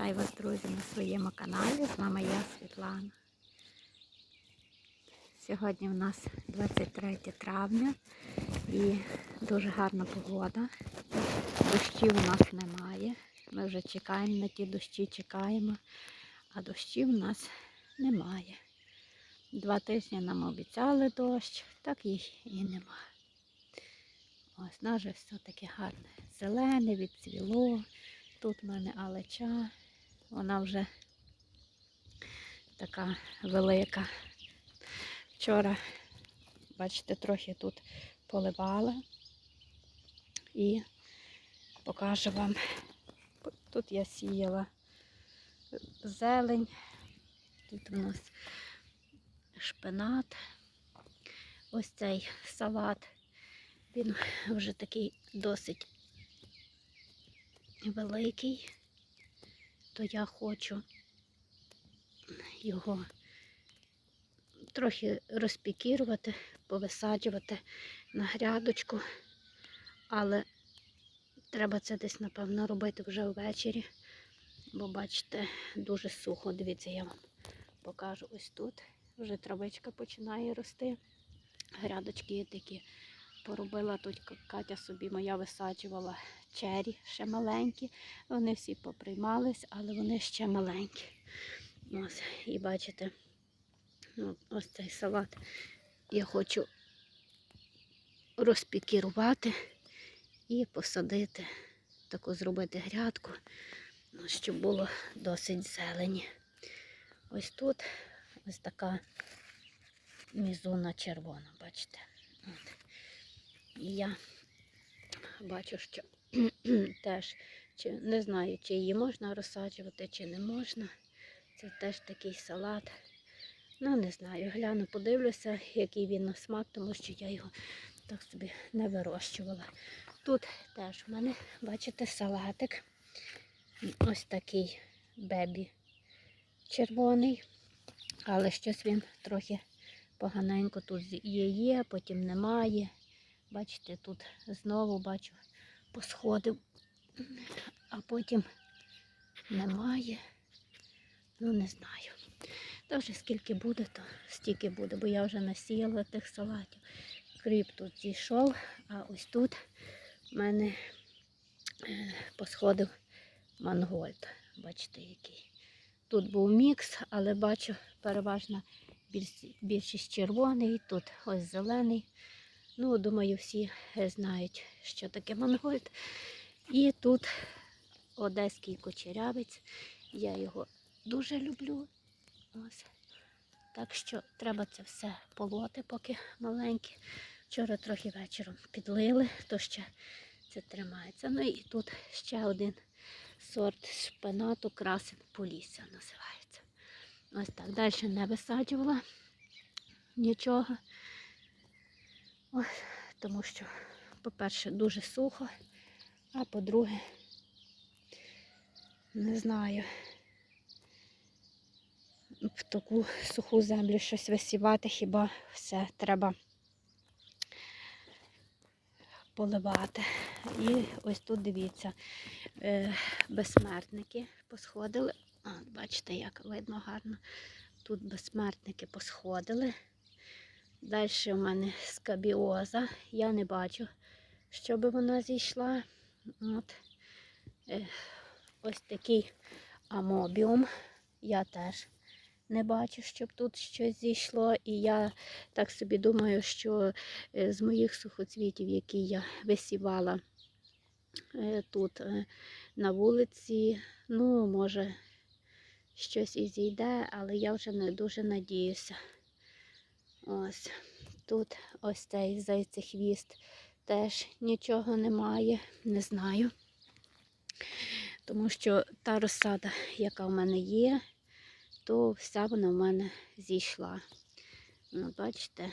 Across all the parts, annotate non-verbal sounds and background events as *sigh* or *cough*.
Вітаю вас, друзі, на своєму каналі. З вами я, Світлана. Сьогодні у нас 23 травня і дуже гарна погода. Дощів у нас немає. Ми вже чекаємо на ті дощі, чекаємо, а дощів у нас немає. Два тижні нам обіцяли дощ, так їх і нема. Ось наше все таке гарне. Зелене, відцвіло. Тут в мене алеча, вона вже така велика. Вчора, бачите, трохи тут поливала і покажу вам. Тут я сіяла зелень, тут у нас шпинат, ось цей салат. Він вже такий досить великий, то я хочу його трохи розпікірувати, повисаджувати на грядочку, але треба це десь, напевно, робити вже ввечері, бо, бачите, дуже сухо. Дивіться, я вам покажу ось тут. Вже травичка починає рости. Грядочки є такі. Поробила тут Катя собі моя висаджувала чері, ще маленькі. Вони всі поприймались, але вони ще маленькі. Ось, І бачите, ну, ось цей салат я хочу розпікірувати і посадити, таку зробити грядку, ну, щоб було досить зелені. Ось тут ось така мізуна червона, бачите. От. І я бачу, що *clears throat* теж чи, не знаю, чи її можна розсаджувати, чи не можна. Це теж такий салат. Ну, не знаю, гляну, подивлюся, який він на смак, тому що я його так собі не вирощувала. Тут теж в мене, бачите, салатик. Ось такий бебі червоний, але щось він трохи поганенько тут є, потім немає. Бачите, тут знову бачу, посходив, а потім немає. Ну, не знаю. Та вже скільки буде, то стільки буде, бо я вже насіяла тих салатів. Кріп тут зійшов, а ось тут в мене е, посходив мангольд. Бачите, який. Тут був мікс, але бачу переважно більшість червоний, тут ось зелений. Ну, думаю, всі знають, що таке мангольд. І тут одеський кучерявець. Я його дуже люблю. Ось. Так що треба це все полоти, поки маленьке. Вчора трохи вечором підлили, то ще це тримається. Ну і тут ще один сорт шпинату, красин полісся називається. Ось так. Далі не висаджувала нічого. Ось, тому що, по-перше, дуже сухо, а по-друге, не знаю, в таку суху землю щось висівати, хіба все треба поливати. І ось тут дивіться, е, безсмертники посходили. От, бачите, як видно гарно. Тут безсмертники посходили. Далі в мене скабіоза. Я не бачу, щоб вона зійшла. От. Е, ось такий амобіум. Я теж не бачу, щоб тут щось зійшло. І я так собі думаю, що е, з моїх сухоцвітів, які я висівала е, тут на вулиці, ну, може, щось і зійде, але я вже не дуже надіюся. Ось тут ось цей зайцехвіст теж нічого немає, не знаю. Тому що та розсада, яка в мене є, то вся вона в мене зійшла. Ну, Бачите,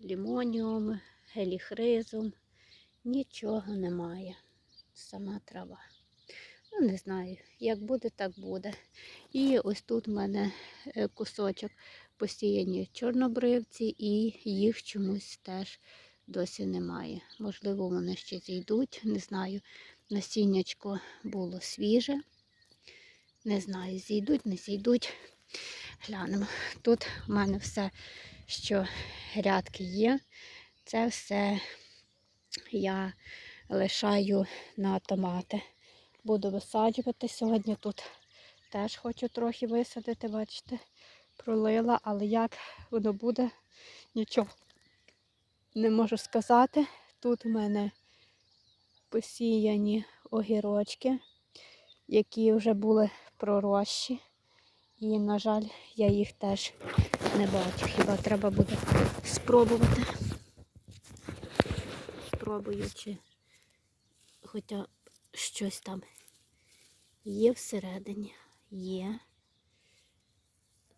лімоніум, геліхризум, нічого немає. Сама трава. Ну, не знаю, як буде, так буде. І ось тут в мене е, кусочок посіяні чорнобривці, і їх чомусь теж досі немає. Можливо, вони ще зійдуть, не знаю. насіннячко було свіже. Не знаю, зійдуть, не зійдуть. Глянемо. Тут у мене все, що грядки є, це все я лишаю на томати. Буду висаджувати сьогодні тут. Теж хочу трохи висадити, бачите, пролила, але як воно буде, нічого не можу сказати. Тут у мене посіяні огірочки, які вже були пророщі. І, на жаль, я їх теж не бачу. Хіба треба буде спробувати. Спробую, чи хоча щось там є всередині. Є.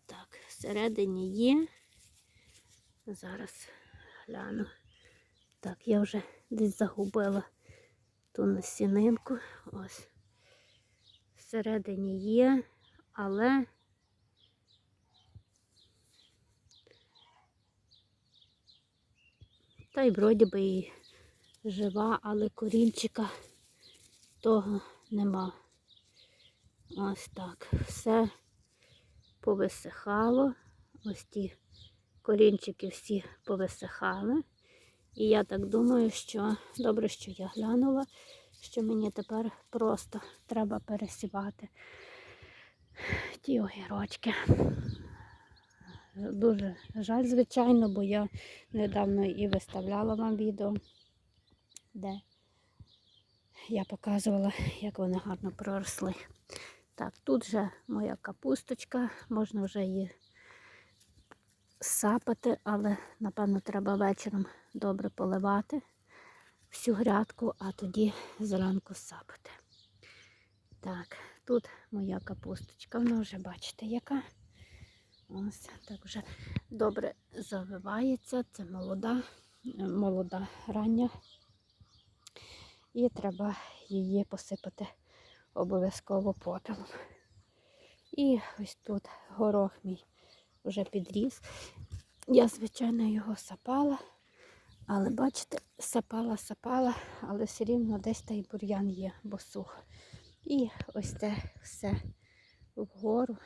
Так, всередині є. Зараз гляну. Так, я вже десь загубила ту насінинку. Ось. Всередині є, але та й вроді би і жива, але корінчика того нема. Ось так. Все повисихало. Ось ті корінчики всі повисихали. І я так думаю, що добре, що я глянула, що мені тепер просто треба пересівати ті огірочки. Дуже жаль, звичайно, бо я недавно і виставляла вам відео, де я показувала, як вони гарно проросли. Так, тут вже моя капусточка, можна вже її сапати, але, напевно, треба вечором добре поливати всю грядку, а тоді зранку сапати. Так, тут моя капусточка, вона вже бачите, яка. Ось так вже добре завивається. Це молода, молода рання. І треба її посипати обов'язково попелом. І ось тут горох мій вже підріс. Я, звичайно, його сапала, але бачите, сапала, сапала, але все рівно десь та й бур'ян є, бо сухо. І ось це все вгору.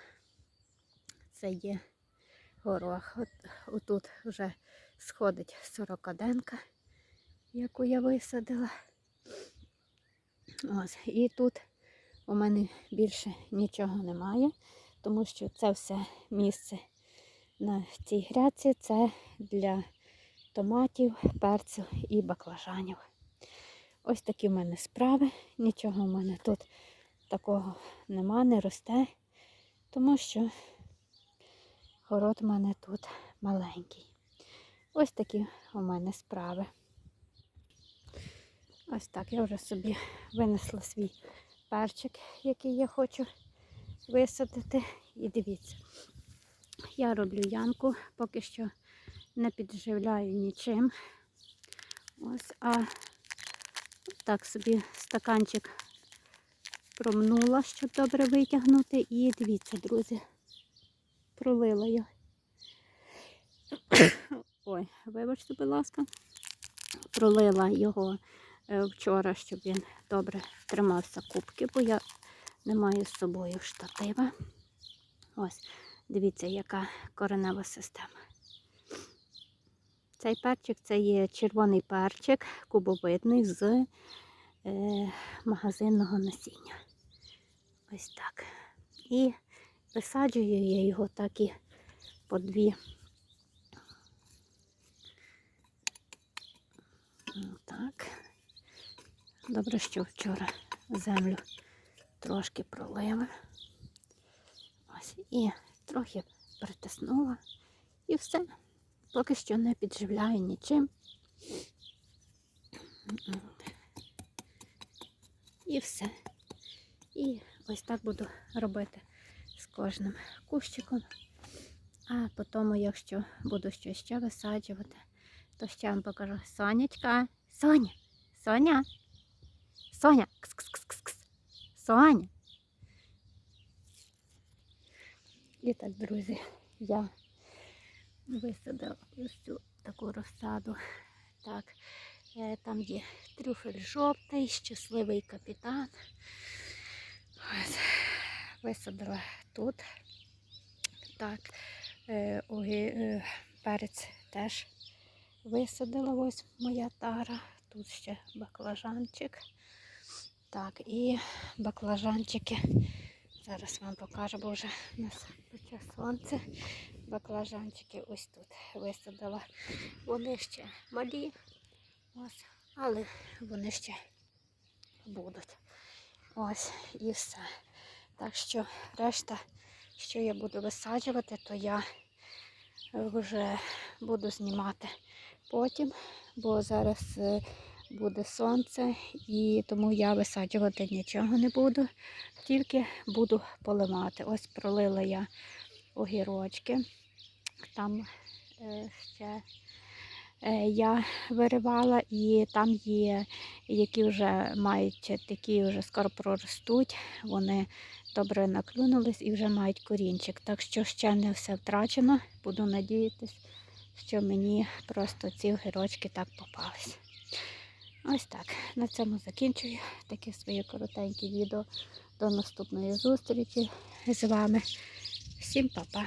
Це є горох. От, отут вже сходить сорокаденка, яку я висадила. Ось, І тут у мене більше нічого немає, тому що це все місце на цій грядці це для томатів, перцю і баклажанів. Ось такі в мене справи. Нічого в мене тут такого нема, не росте, тому що город у мене тут маленький. Ось такі у мене справи. Ось так я вже собі винесла свій перчик, який я хочу висадити. І дивіться, я роблю ямку, поки що не підживляю нічим. Ось, а так собі стаканчик промнула, щоб добре витягнути. І дивіться, друзі, пролила його. *coughs* Ой, вибачте, будь ласка, пролила його вчора, щоб він добре тримався кубки, бо я не маю з собою штатива. Ось, дивіться, яка коренева система. Цей перчик це є червоний перчик, кубовидний з е, магазинного насіння. Ось так. І висаджую я його так і по дві. Так. Добре, що вчора землю трошки пролила. Ось, і трохи притиснула. І все. Поки що не підживляю нічим. І все. І ось так буду робити з кожним кущиком. А потім, якщо буду щось ще висаджувати, то ще вам покажу. Сонечка, Соня, Соня, Соня, кс-кс-кс-кс, Соня. І так, друзі, я висадила ось таку розсаду. Так, Е, Там є трюфель жовтий, щасливий капітан. Ось, висадила тут. Так, е, огі- е, перець теж висадила. Ось моя тара. Тут ще баклажанчик. Так, і баклажанчики. Зараз вам покажу, бо вже у нас пече сонце. Баклажанчики ось тут висадила. Вони ще малі, ось, але вони ще будуть. Ось і все. Так що решта, що я буду висаджувати, то я вже буду знімати потім, бо зараз е, буде сонце, і тому я висаджувати нічого не буду, тільки буду поливати. Ось пролила я огірочки. Там е, ще е, я виривала, і там є, які вже мають такі, вже скоро проростуть. Вони добре наклюнулись і вже мають корінчик. Так що ще не все втрачено. Буду надіятись, що мені просто ці огірочки так попались. Ось так. На цьому закінчую таке своє коротеньке відео. До наступної зустрічі з вами. Всім па-па!